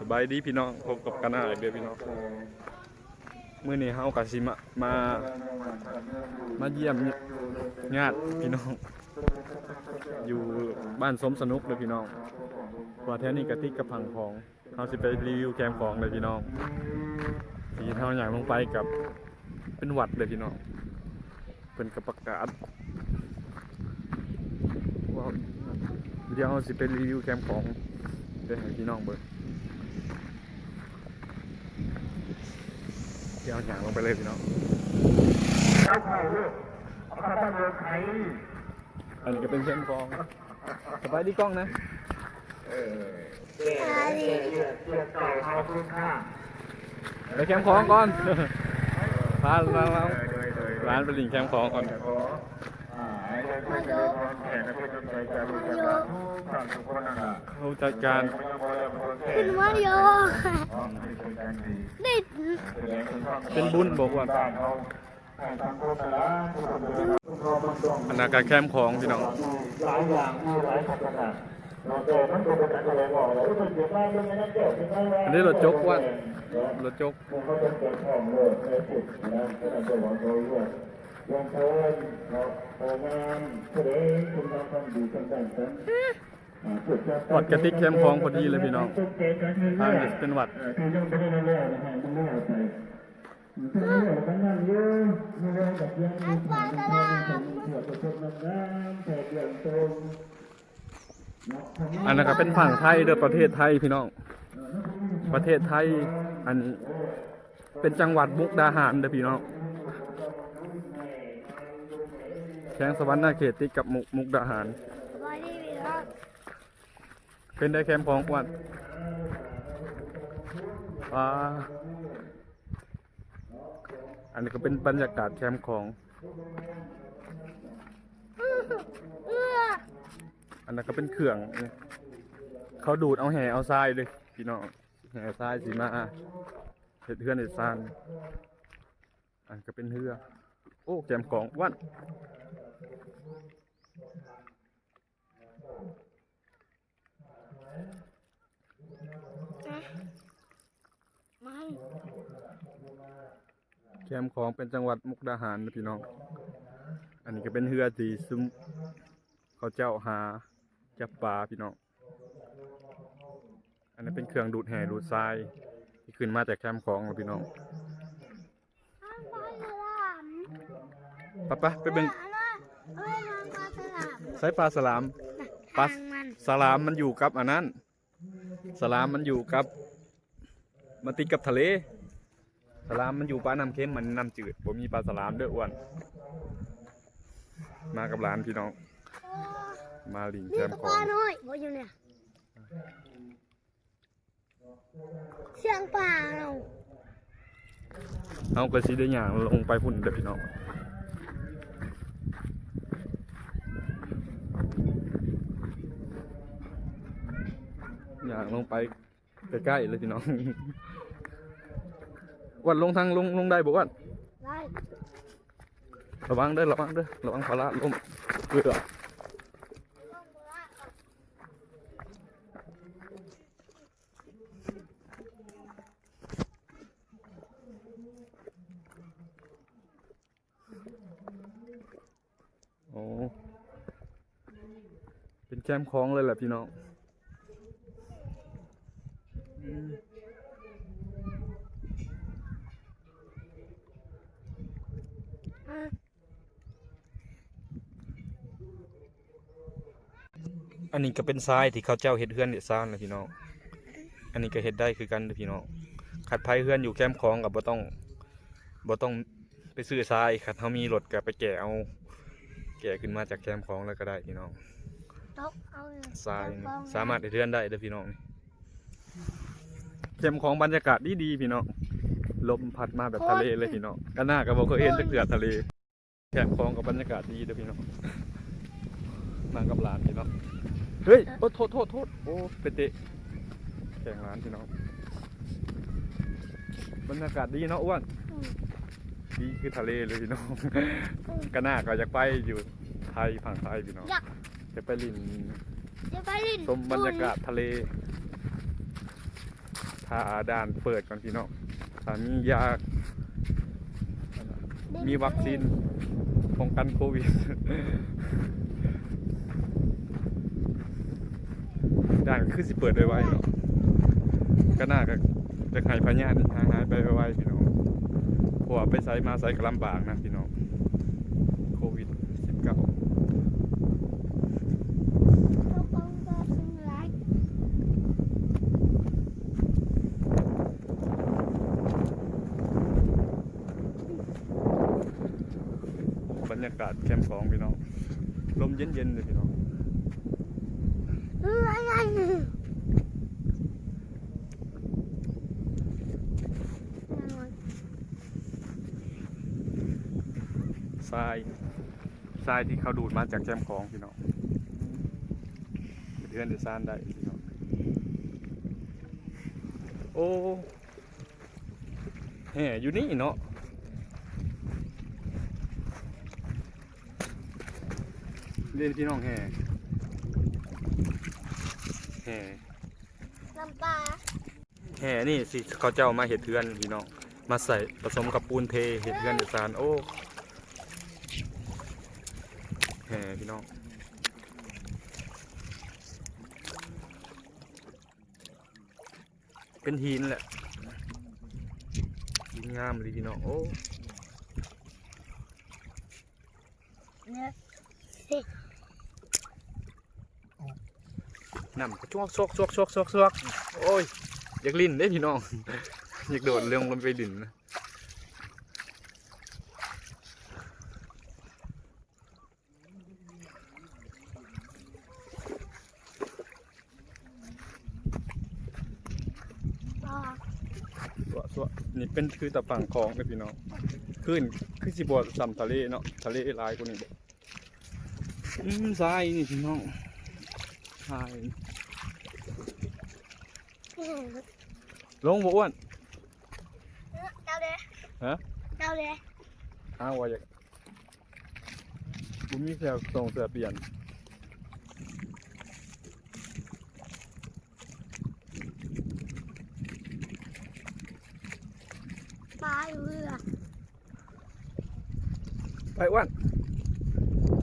สบายดีพี่น้องพบกับกันหน้าอีกเดือนพี่น้องเมื้อนี้เฮากับสิมามา มาเยี่ยมญาติพี่น้อง อยู่บ้านสมสนุกเลยพี่น้องว่าแท้นี่กะติกกับพังของเฮาสิไปรีวิวแคมของเลยพี่น้องที่เฮาอยากลงไปกับเป็นหวัดเลยพี่น้องเพิ่นกับประกาศว่าเดี๋ยวเฮาสิไปรีวิวแคมของเดี๋ยวให้พี่น้องเบิ่ง เดี๋ยวอยางลงไปเลยพี่น้องเอาเข้าลูกเอาข้าวต้มเมือไข่อันนี้ก็เป็นเส้นฟองสบายดีกล้องนะเออเจ๊เจ๊เจ๊เจ๊เก่าเขาคุณค่าไปแคมป์ของก่อนพาเราเราโดยโดยร้านไปลิงแคมป์ของก่อนขออ่าให้ได้ผู้เจริญ พรแผ่และผู้จงใจจะรู้จักกันทุกท่านทุกคนนั่นแหละเขาจัดการเป็นมาริโออ๋อไม่ใช่การดีนี่แสดงถึงความเป็นบุญบอกว่าบ้านเขาให้สังคมไปแล้วทุกคนเลยทุกคนมันต้องอันนั้นการแคมป์ของพี่น้องหลายอย่างมีหลายขนาดเราเจอมันเป็นการแสดงออกแล้วมันเกี่ยวกับเรื่องนั้นเกี่ยวกับเรื่องนั้นอันนี้รถจกว่านรถจก มันก็จะเกิดของโลกในจุดนะก็จะเป็นของโลกด้วยยังเพิ่มเราโองานแสดงคุณงามความดีต่างๆกันหวัดกระติกแคมป์ของพอดีเลยพี่น้องทางนี้เป็นหวัดคือยังไม่ได้เรื่อยๆนะฮะมันเรื่อยไปมันเรื่อยๆกันนั่นเยอะไม่ได้แบบยังมีผ่านทางเถื่อนประสบน้ำน้ำแต่เดือดตรงอันนั้นก็เป็นฝั่งไทยเด้อประเทศไทยพี่น้อง ประเทศไทยอันนี้ เป็นจังหวัดมุกดาหารเด้อพี่น้อง แข้งสวรรค์นาเขตติดกับมุกมุกดาหารสบายดีพี่น้องเป็นได้แคมป์ของวัดอ่าอันนี้ก็เป็นบรรยากาศแคมป์ของ เอื้ออันนั้นก็เป็นเครื่องเนี่ยเขาดูดเอาแห่เอาทรายเลยพี่น้องแห่ทรายสีมาเห็ดเทือนเห็ดซานอันก็เป็นเรือ โอ้แคมป์ของวัด มันแคมป์ของเป็นจังหวัดมุกดาหารนะพี่น้อง อันนี้ก็เป็นเรือที่ซุมเขาเจ้าหาจับปลาพี่น้อง อันนี้นเป็นเครื่องดูดแห่ดูดทรายที่ขึ้นมาจากแคมป์ของนะพี่น้องทางปลาฉลามไปไปไปเบิ่งอันนั้น เอ้ยทางปลาฉลามใช้ปลาสลาม ปลา ทางมันสลามมันอยู่กับอันนั้น สลามมันอยู่กับ มันติดกับทะเล สลามมันอยู่ปลาน้ำเค็มมันน้ำจืดผมมีปลาสลามเด้ออ้วน มากับหลานพี่น้องมาลิงแคนี่มก็ป์ขปอลางน้อยบ่อยู่เนี่ยเสียงปลาเราเอากระสีได้อย่างลงไปพุ่นเด้อพี่น้อง อยางลงไปใกล้ๆเลยพี่น้อง วันลงทางลงลงได้บอกว่าได้ระวังเด้อระวังเด้อระวังพาระล้มเกลือโอ้เป็นแคมคลองเลยแหละพี่น้อง อืมอันนี้ก็เป็นทรายที่เขาเจ้าเฮ็ดเฮือนเฮ็ดซ่านนะพี่น้อง อันนี้ก็เฮ็ดได้คือกันเด้อพี่น้องขัดไผเฮือนอยู่แคมป์คลองกับบ่ต้องบ่ต้องไปซื้อทรายขัดเฮามีรถก็ไปแกะเอาแกะขึ้นมาจากแคมป์คลองแล้วก็ได้พี่น้อง ตกเอาเลยทรายนี่เอฟองสามารถเฮ็ดเฮือนได้เด้อพี่น้องนี่ แคมป์ของบรรยากาศดีๆพี่น้องลมพัดมาแบบทะเลเลยพี่น้องก็น่าก็บ่เคยเห็นจักเทื่อทะเลแคมป์ของกับบรรยากาศดีเด้อพี่น้องมากับหลานพี่น้องเฮ้ยโอ้โทษโทษโทษโอ้เป็นเตะแข่งหลานพี่น้องบรรยากาศดีเนาะอ้วนอืมดีคือทะเลเลยพี่น้องก็น่าก็อยากไปอยู่ไทยฝั่งไทยพี่น้องอยากจะไปลินจะไปลินชมบรรยากาศทะเล ถ้าด่านเปิดก่อนพี่น้องถ้ามียา มีวัคซีนป้องกันโควิด ด่านคือสิเปิดไว้ๆเนาะก็น่าจะจะให้พญาติหายหายไปไว้ๆพี่น้องเพราะว่าไปไสมาไสก็ลำบากนะพี่น้อง โควิด 19 ตกลงก็เป็นไร บรรยากาศแคมป์ของพี่น้อง ลมเย็นๆเลยพี่น้องทรายทรายที่เขาดูดมาจากแคมของพี่น้องเดือนเดซานได้พี่น้องโอ้แห่อยู่นี่เนาะ เรียนพี่น้องแห่แห่ลำปลาแห่นี่สิเขาเจ้ามาเห็ดเทือนพี่น้องมาใส่ผสมกับปูนเทเห็ดเทือนเดซานโอ้แห่พี่น้องเป็นหินแหละหินงามเลยพี่น้องโอ้เนี่ย น้ำกระชวกชวกชวกชวกชวกชวกโอ้ย อยากลิ้นได้พี่น้อง อยากโดดเรื่องลงไปลิ้นนะวนี่เป็นคือตะฝั่งคลองเลยพี่น้องขึ้นคือสิบวสัมทะเลเนาะทะเลลายกว่านี้บ่อืมทรายนี่พี่น้องทราย ลงบ่อ้วนเจ้าเลยฮะเจ้าเลยอ้าวว่าอยากบุมีเสือส่งเสือเปลี่ยนปลาอยู่เรือไปอ้วน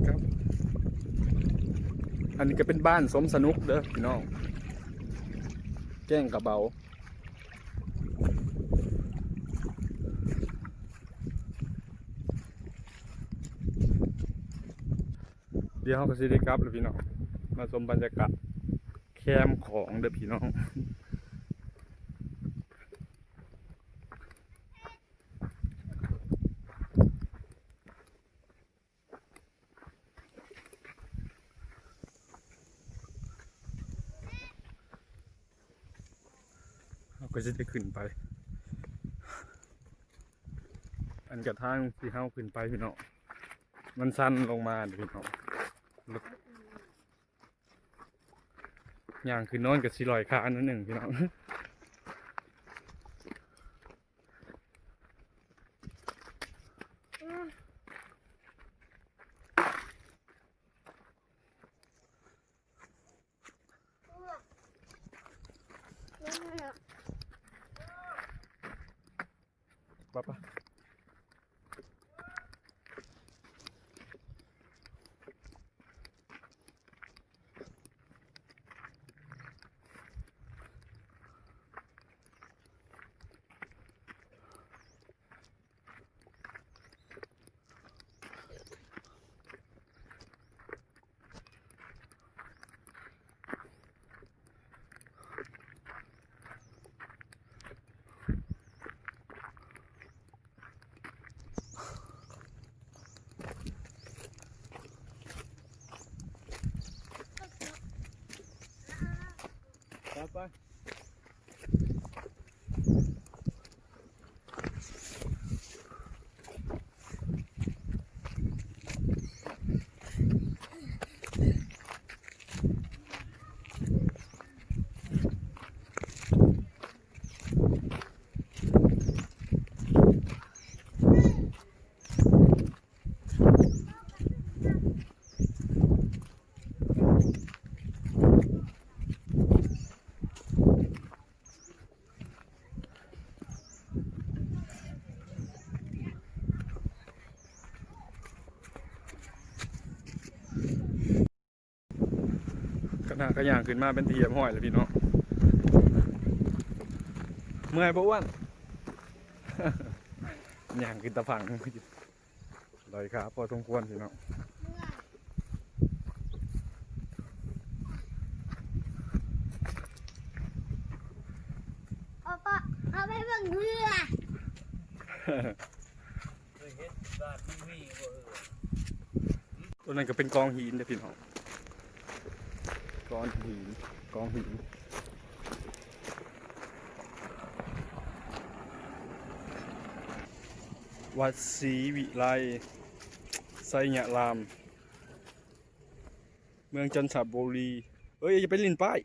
ครับ อันนี้ก็เป็นบ้านสมสนุกเด้อพี่น้อง แจ้งกระเบาเดี๋ยวเราก็สิได้กลับเลยพี่น้อง มาชมบรรยากาศแคมของเด้อพี่น้อง ก็จะได้ขึ้นไป อันกระทั่งที่เฮาขึ้นไปพี่น้องมันสั้นลงมาเดี๋ยวพี่น้องอย่างคือนอนกับสีลอยขาอันนั้นหนึ่งพี่น้อง หน้าก็ย่างขึ้นมาเป็นเทียมห้อยเลยพี่น้องเมื่อยปะอ้วนย่างขึ้นตะพังเลยครับพอสมควรพี่น้องเอาปะเอาไปเบิ่งเรือเคยเห็นบ้านมันมีบ่เออตัวนั้นก็เป็นกองหินเด้อพี่น้อง กองหินกองหินวัดศรีวิไลไซยะราม เมืองจันทบุรี เอ้ยอย่าไปลินป้าย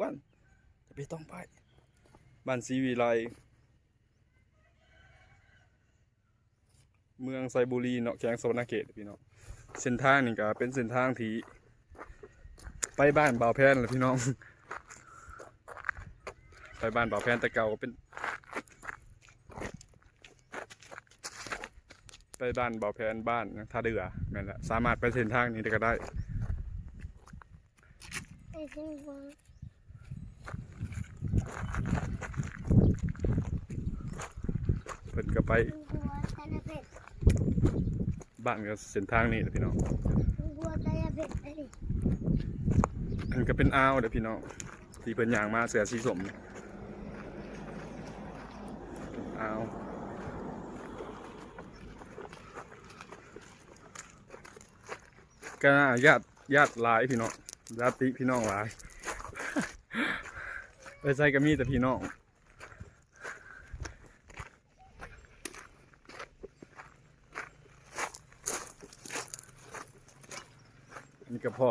วันจะไปต้องป้ายบ้านศรีวิไลเมืองไซบุรีเนาะแขงสวรรณเขตพี่เน้องเส้นทางนี่ก็เป็นเส้นทางที่ ไปบ้านบ่าวแพนแหละพี่น้อง ไปบ้านบ่าวแพนแต่เก่าก็เป็น ไปบ้านบ่าวแพนบ้านท่าเรือแม่นแหละสามารถไปเส้นทางนี้ได้ก็ได้ไอ้ที่ว่าเพิ่นก็ไปบัวตะละเพ็ดบ้านก็เส้นทางนี้แหละพี่น้องบัวตะละเพ็ดไอ้ดิ อันก็เป็นอ่าวเด้อพี่น้องที่เพิ่นย่างมาเสือสีสมอ่าวก็น่าญาติญาติหลายพี่น้องญาติพี่น้องหลายไปใส่ก็มีแต่พี่น้องอันนี่ก็พอ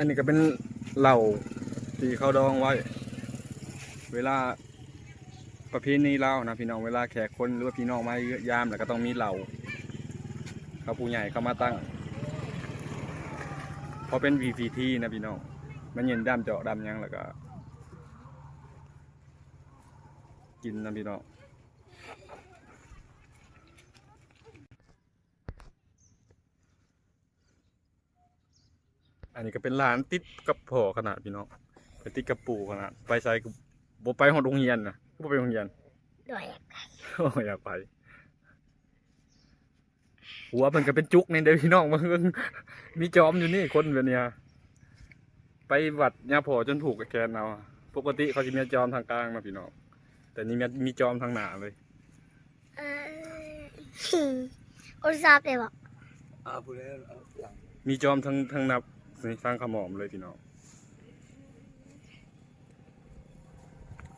อันนี้ก็เป็นเหล่าที่เขาดองไว้ เวลาประเพณีเล่านะพี่น้องเวลาแขกคนหรือว่าพี่น้องมาเยอะยามแล้วก็ต้องมีเหล่าเขาผู้ใหญ่เขามาตั้งเพราะเป็น VPT นะพี่น้องมันเย็นดำเจาะดำยังแล้วก็ กินนะพี่น้อง อันนี้ก็เป็นร้านติดกับพ่อขนาดพี่น้องไปติดกับปู่ขนาดไปใส่บ่ไปหอดโรงเรียนนะบ่ไปโรงเรียนด้วยโอ้ยอยากไปหัวมันก็เป็นจุกนี่เด้อพี่น้องมึงมีจอมอยู่นี่คนแบบเนี้ยไปวัดยาพอจนผูกกับแกนเอาปกติเขาจะมีจอมทางกลางนะพี่น้องแต่นี่มีมีจอมทางหนาเลยเออโอซาเปะบอกเอาผู้แล้วเอาหลังมีจอมทางทางนับ นี่ทางขมอมเลยพี่น้อง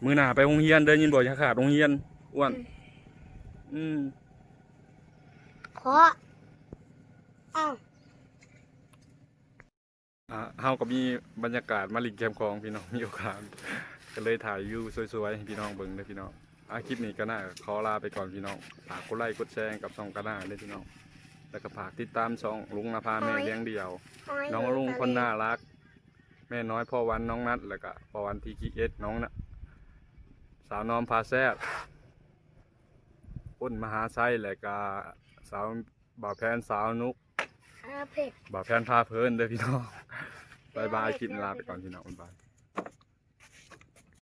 มือหนาไปโรงเรียนเดินยินบ่อยขาดโรงเรียนอ้วน อืมขออ้าวอ่าเฮาก็มีบรรยากาศมาลิงแคมป์คลองพี่น้องมีโอกาสก็เลยถ่ายวิวสวยๆให้พี่น้องเบิ่งเลยพี่น้องอาคลิปนี้ก็น่าขอลาไปก่อนพี่น้องฝากกดไลค์กดแชร์กับช่องก็น่าเลยพี่น้อง แล้วก็ฝากติดตามช่องลุงนภาแม่เลี้ยงเดี่ยว น้องลุงคนน่ารัก แม่น้อยพ่อวันน้องนัดแล้วก็พ่อวันทีคีเอสน้องนะสาวน้อมพาแซบอ้นมหาไซแล้วก็สาวบ่าวแพนสาวนุกอาเผ็ดบ่าวแพนพาเพลินเด้อพี่น้องบายบายคลิปนี้ลาไปก่อนพี่น้องบ๊ายบาย